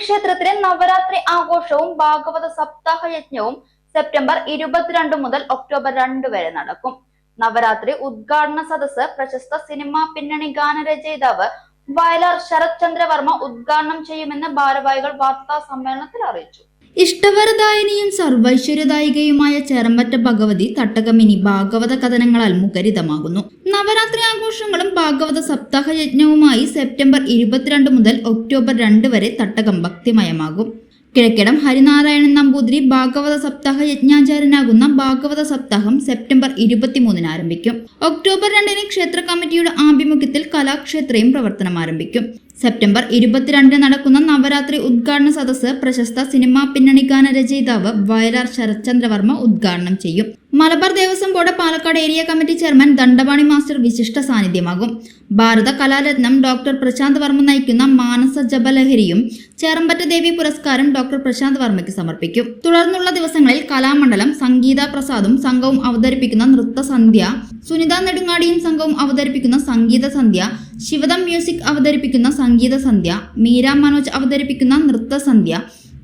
ക്ഷേത്രത്തിലെ നവരാത്രി ആഘോഷവും ഭാഗവത സപ്താഹ യജ്ഞവും സെപ്റ്റംബർ ഇരുപത്തിരണ്ട് മുതൽ ഒക്ടോബർ രണ്ട് വരെ നടക്കും. നവരാത്രി ഉദ്ഘാടന സദസ് പ്രശസ്ത സിനിമാ പിന്നണി ഗാനരചയിതാവ് വയലാർ ശരത് ചന്ദ്രവർമ്മ ഉദ്ഘാടനം ചെയ്യുമെന്ന് ഭാരവാഹികൾ വാർത്താ സമ്മേളനത്തിൽ അറിയിച്ചു. ഇഷ്ടവരദായിനിയും സർവൈശ്വര്യദായികയുമായ ചേർമറ്റ ഭഗവതി തട്ടകമിനി ഭാഗവത കഥനങ്ങളാൽ മുഖരിതമാകുന്നു. നവരാത്രി ആഘോഷങ്ങളും ഭാഗവത സപ്താഹ യജ്ഞവുമായി സെപ്റ്റംബർ ഇരുപത്തിരണ്ട് മുതൽ ഒക്ടോബർ രണ്ട് വരെ തട്ടകം ഭക്തിമയമാകും. കിഴക്കിടം ഹരിനാരായണൻ നമ്പൂതിരി ഭാഗവത സപ്താഹ യജ്ഞാചാരനാകുന്ന ഭാഗവത സപ്താഹം സെപ്റ്റംബർ ഇരുപത്തിമൂന്നിന് ആരംഭിക്കും. ഒക്ടോബർ രണ്ടിന് ക്ഷേത്ര കമ്മിറ്റിയുടെ ആഭിമുഖ്യത്തിൽ കലാക്ഷേത്രയും പ്രവർത്തനം ആരംഭിക്കും. സെപ്റ്റംബർ ഇരുപത്തിരണ്ടിന് നടക്കുന്ന നവരാത്രി ഉദ്ഘാടന സദസ്സ് പ്രശസ്ത സിനിമാ പിന്നണി ഗാന രചയിതാവ് വയലാർ ശരത്ചന്ദ്രവർമ്മ ഉദ്ഘാടനം ചെയ്യും. Malabar Devaswom board Palakkad area committee chairman Dandapani master വിശിഷ്ട സാന്നിധ്യമാകും. ഭാരത കലാരത്നം ഡോക്ടർ പ്രശാന്ത് വർമ്മ നയിക്കുന്ന മാനസ ജപലഹരിയും ചേറമ്പറ്റ ദേവി പുരസ്കാരം ഡോക്ടർ പ്രശാന്ത് വർമ്മയ്ക്ക് സമർപ്പിക്കും. തുടർന്നുള്ള ദിവസങ്ങളിൽ കലാമണ്ഡലം സംഗീത പ്രസാദും സംഘവും അവതരിപ്പിക്കുന്ന നൃത്തസന്ധ്യ സുനിത നെടുങ്ങാടിയും സംഘവും അവതരിപ്പിക്കുന്ന സംഗീത സന്ധ്യ ശിവദം മ്യൂസിക് അവതരിപ്പിക്കുന്ന സംഗീത സന്ധ്യ മീര മനോജ് അവതരിപ്പിക്കുന്ന നൃത്തസന്ധ്യ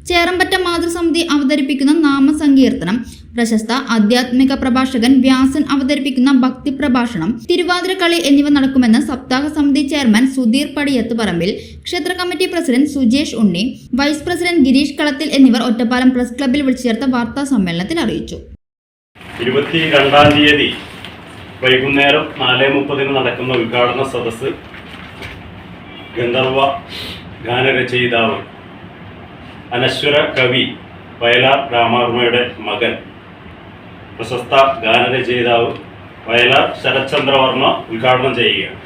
ചേറമ്പറ്റ മാതൃസമിതി അവതരിപ്പിക്കുന്ന നാമസങ്കീർത്തനം പ്രശസ്ത ആധ്യാത്മിക പ്രഭാഷകൻ വ്യാസൻ അവതരിപ്പിക്കുന്ന ഭക്തി പ്രഭാഷണം തിരുവാതിരക്കളി എന്നിവ നടക്കുമെന്ന് സപ്താഹ സമിതി ചെയർമാൻ സുധീർ പടിയത്ത് പറമ്പിൽ ക്ഷേത്ര committee president Sujesh Unni vice president Gireesh Kalathil എന്നിവർ ഒറ്റപ്പാലം പ്രസ് ക്ലബ്ബിൽ വിളിച്ചു ചേർത്ത വാർത്താ സമ്മേളനത്തിൽ അറിയിച്ചു. ഇരുപത്തി രണ്ടാം തീയതി വൈകുന്നേരം നാല് മുപ്പതിന് നടക്കുന്ന ഉദ്ഘാടന സദസ്സ് ഗന്ധർവ ഗാനരചയിതാവ്. അനശ്വര കവി വയലാർ രാമാർമ്മയുടെ മകൻ. പ്രശസ്ത ഗാനരചയിതാവ് വയലാർ ശരത്ചന്ദ്രവർമ്മ ഉദ്ഘാടനം ചെയ്യുകയാണ്.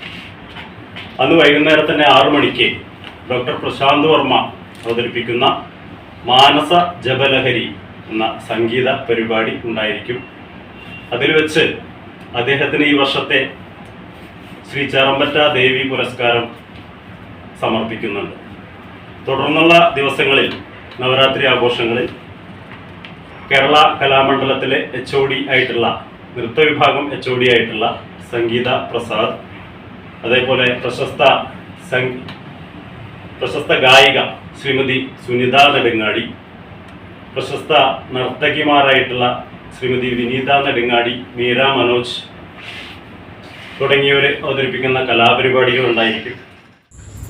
അന്ന് വൈകുന്നേരം തന്നെ ആറു മണിക്ക് ഡോക്ടർ പ്രശാന്ത് വർമ്മ അവതരിപ്പിക്കുന്ന മാനസ ജപലഹരി എന്ന സംഗീത പരിപാടി ഉണ്ടായിരിക്കും. അതിൽ വെച്ച് അദ്ദേഹത്തിന് ഈ വർഷത്തെ ശ്രീ ചറമ്പറ്റ ദേവി പുരസ്കാരം സമർപ്പിക്കുന്നുണ്ട്. തുടർന്നുള്ള ദിവസങ്ങളിൽ നവരാത്രി ആഘോഷങ്ങളിൽ കേരള കലാമണ്ഡലത്തിലെ എച്ച് ഒ ഡി ആയിട്ടുള്ള നൃത്ത വിഭാഗം എച്ച് ഒ ഡി ആയിട്ടുള്ള സംഗീത പ്രസാദ് അതേപോലെ പ്രശസ്ത പ്രശസ്ത ഗായിക ശ്രീമതി സുനിത നെടുങ്ങാടി പ്രശസ്ത നർത്തകിമാരായിട്ടുള്ള ശ്രീമതി വിനീത നെടുങ്ങാടി മീര മനോജ് തുടങ്ങിയവർ അവതരിപ്പിക്കുന്ന കലാപരിപാടികൾ ഉണ്ടായിരിക്കും.